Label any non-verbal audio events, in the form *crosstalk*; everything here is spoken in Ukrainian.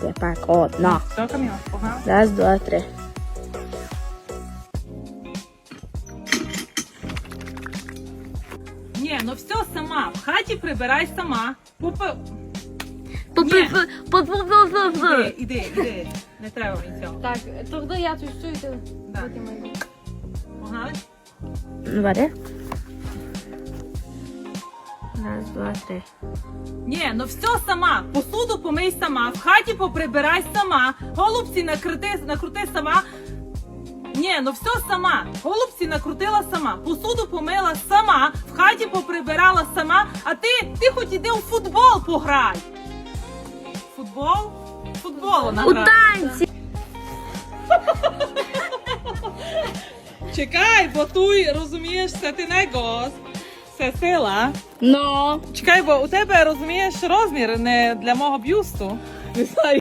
Кляпак. Одна. Все, Каміла, погнали. Раз, два, три. Ні, ну все сама. В хаті прибирай сама. Попи... Іди, іди, іди. Не треба мені цього. Так, тоді я тут стою, ти Да. потім. Погнали? Вари. Раз, два, три. Ні, ну все сама. Посуду помий сама, в хаті поприбирай сама, голубці накрути, накрути сама. Ні, ну все сама. Голубці накрутила сама, посуду помила сама, в хаті поприбирала сама, а ти, ти хоч іди у футбол пограй. Футбол? Футбол вона У грає. танці! Чекай, бо туй, розумієш, це ти не гос. Це сила. Ну. Чекай, бо у тебе розумієш розмір не для мого бюсту. *laughs* Не знаю.